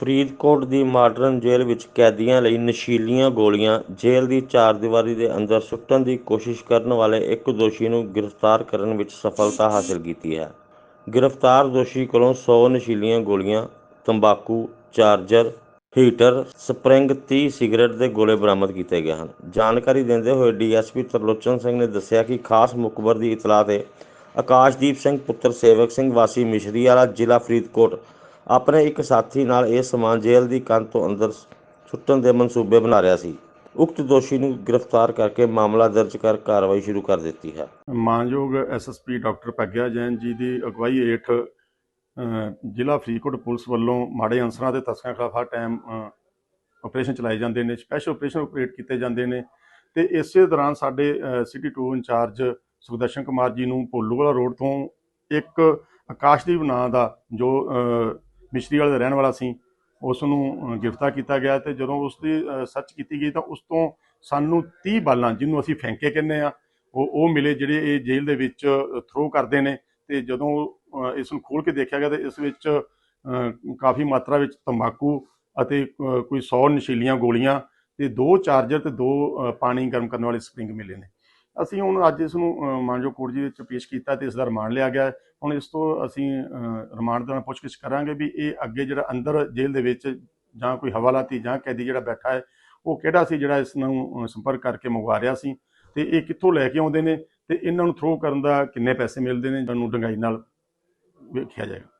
ਫਰੀਦਕੋਟ ਦੀ modern ਜੇਲ੍ਹ ਵਿੱਚ ਕੈਦੀਆਂ ਲਈ ਨਸ਼ੀਲੀਆਂ ਗੋਲੀਆਂ। ਜੇਲ੍ਹ ਦੀ ਚਾਰਦੀਵਾਰੀ ਦੇ ਅੰਦਰ ਸੁੱਟਣ ਦੀ ਕੋਸ਼ਿਸ਼ ਕਰਨ ਵਾਲੇ ਇੱਕ ਦੋਸ਼ੀ ਨੂੰ ਗ੍ਰਿਫਤਾਰ ਕਰਨ ਵਿੱਚ ਸਫਲਤਾ ਹਾਸਲ ਕੀਤੀ ਹੈ। ਗ੍ਰਿਫਤਾਰ ਦੋਸ਼ੀ ਕੋਲੋਂ 100 ਨਸ਼ੀਲੀਆਂ ਗੋਲੀਆਂ, ਤੰਬਾਕੂ, ਚਾਰਜਰ, ਹੀਟਰ, ਸਪਰਿੰਗ 30 ਸਿਗਰਟ ਦੇ ਗੋਲੇ ਬਰਾਮਦ ਕੀਤੇ ਗਏ ਹਨ। ਜਾਣਕਾਰੀ ਦਿੰਦੇ ਹੋਏ ਡੀਐਸਪੀ ਤਰਲੋਚਨ ਸਿੰਘ ਨੇ ਦੱਸਿਆ ਕਿ ਖਾਸ ਮੁਖਬਰ ਦੀ ਇਤਲਾਹ ਤੇ ਆਕਾਸ਼ਦੀਪ ਸਿੰਘ, ਪੁੱਤਰ ਸੇਵਕ ਸਿੰਘ ਵਾਸੀ ਮਿਸ਼ਰੀ ਵਾਲਾ ਜ਼ਿਲ੍ਹਾ ਫਰੀਦਕੋਟ ਆਪਣੇ ਇੱਕ ਸਾਥੀ ਨਾਲ ਇਹ ਸਮਾਨ ਜੇਲ੍ਹ ਦੀ ਕੰਧ ਤੋਂ ਅੰਦਰ ਸੁੱਟਣ ਦੇ ਮਨਸੂਬੇ ਬਣਾ ਰਿਹਾ ਸੀ। ਉਕਤ ਦੋਸ਼ੀ ਨੂੰ ਗ੍ਰਿਫਤਾਰ ਕਰਕੇ ਮਾਮਲਾ ਦਰਜ ਕਰ ਕਾਰਵਾਈ ਸ਼ੁਰੂ ਕਰ ਦਿੱਤੀ ਹੈ। ਮਾਨਯੋਗ ਐਸਐਸਪੀ ਡਾਕਟਰ ਭਗਿਆ ਜੈਨ ਜੀ ਦੀ ਅਗਵਾਈ ਹੇਠ ਜ਼ਿਲ੍ਹਾ ਫਰੀਦਕੋਟ ਪੁਲਿਸ ਵੱਲੋਂ ਮਾੜੇ ਅਨਸਰਾਂ ਤੇ ਤਸਕਰਾਂ ਖਿਲਾਫ ਹਰ ਟਾਈਮ ਆਪਰੇਸ਼ਨ ਚਲਾਏ ਜਾਂਦੇ ਨੇ, ਸਪੈਸ਼ਲ ਆਪਰੇਸ਼ਨ ਆਪਰੇਟ ਕੀਤੇ ਜਾਂਦੇ ਨੇ। ਤੇ ਇਸੇ ਦੌਰਾਨ ਸਾਡੇ ਸਿਟੀ 2 ਇੰਚਾਰਜ ਸੁਖਦਰਸ਼ਨ ਕੁਮਾਰ ਜੀ ਨੂੰ ਭੋਲੂਵਾਲਾ ਰੋਡ ਤੋਂ ਇੱਕ ਆਕਾਸ਼ਦੀਪ ਨਾਂ ਦਾ ਜੋ ਮਿਸ਼ਰੀ ਵਾਲੇ ਦਾ ਰਹਿਣ ਵਾਲਾ ਸੀ ਉਸ ਨੂੰ ਗ੍ਰਿਫਤਾਰ ਕੀਤਾ ਗਿਆ ਤੇ ਜਦੋਂ ਉਸ ਦੀ ਸਰਚ ਕੀਤੀ ਗਈ ਤਾਂ ਉਸ ਤੋਂ ਸਾਨੂੰ 30 ਬਾਲਾਂ ਜਿਹਨੂੰ ਅਸੀਂ ਫੈਂਕੇ ਕਹਿੰਦੇ ਆ ਉਹ ਉਹ ਮਿਲੇ ਜਿਹੜੇ ਇਹ ਜੇਲ੍ਹ ਦੇ ਵਿੱਚ ਥਰੋ ਕਰਦੇ ਨੇ ਤੇ ਜਦੋਂ ਇਸ ਨੂੰ ਖੋਲ ਕੇ ਦੇਖਿਆ ਗਿਆ ਤਾਂ ਇਸ ਵਿੱਚ ਕਾਫੀ ਮਾਤਰਾ ਵਿੱਚ ਤੰਬਾਕੂ ਅਤੇ ਕੋਈ 100 ਨਸ਼ੀਲੀਆਂ ਗੋਲੀਆਂ ਤੇ ਦੋ ਚਾਰਜਰ ਤੇ ਦੋ ਪਾਣੀ ਗਰਮ ਕਰਨ ਵਾਲੇ ਸਪਰਿੰਗ ਮਿਲੇ ਨੇ। ਅਸੀਂ ਹੁਣ ਅੱਜ ਇਸ ਨੂੰ ਅ, ਮਾਨਯੋਗ ਕੋਰਟ ਜੀ ਵਿੱਚ ਪੇਸ਼ ਕੀਤਾ ਤੇ ਇਸ ਦਾ ਰਿਮਾਂਡ ਲਿਆ ਗਿਆ ਹੈ। ਹੁਣ ਇਸ ਤੋਂ ਅਸੀਂ ਰਿਮਾਂਡ ਦੇ ਨਾਲ ਪੁੱਛਗਿੱਛ ਕਰਾਂਗੇ ਵੀ ਇਹ ਅੱਗੇ ਜਿਹੜਾ ਅੰਦਰ ਜੇਲ੍ਹ ਦੇ ਵਿੱਚ ਜਾਂ ਕੋਈ ਹਵਾਲਾਤੀ ਜਾਂ ਕੈਦੀ ਜਿਹੜਾ ਬੈਠਾ ਹੈ ਉਹ ਕਿਹੜਾ ਸੀ ਜਿਹੜਾ ਇਸ ਨੂੰ ਸੰਪਰਕ ਕਰਕੇ ਮੰਗਵਾ ਰਿਹਾ ਸੀ ਤੇ ਇਹ ਕਿੱਥੋਂ ਲੈ ਕੇ ਆਉਂਦੇ ਨੇ ਤੇ ਇਹਨਾਂ ਨੂੰ ਥਰੋ ਕਰਨ ਦਾ ਕਿੰਨੇ ਪੈਸੇ ਮਿਲਦੇ ਨੇ ਨੂੰ ਡੰਗਾਈ ਨਾਲ ਵੇਖਿਆ ਜਾਏਗਾ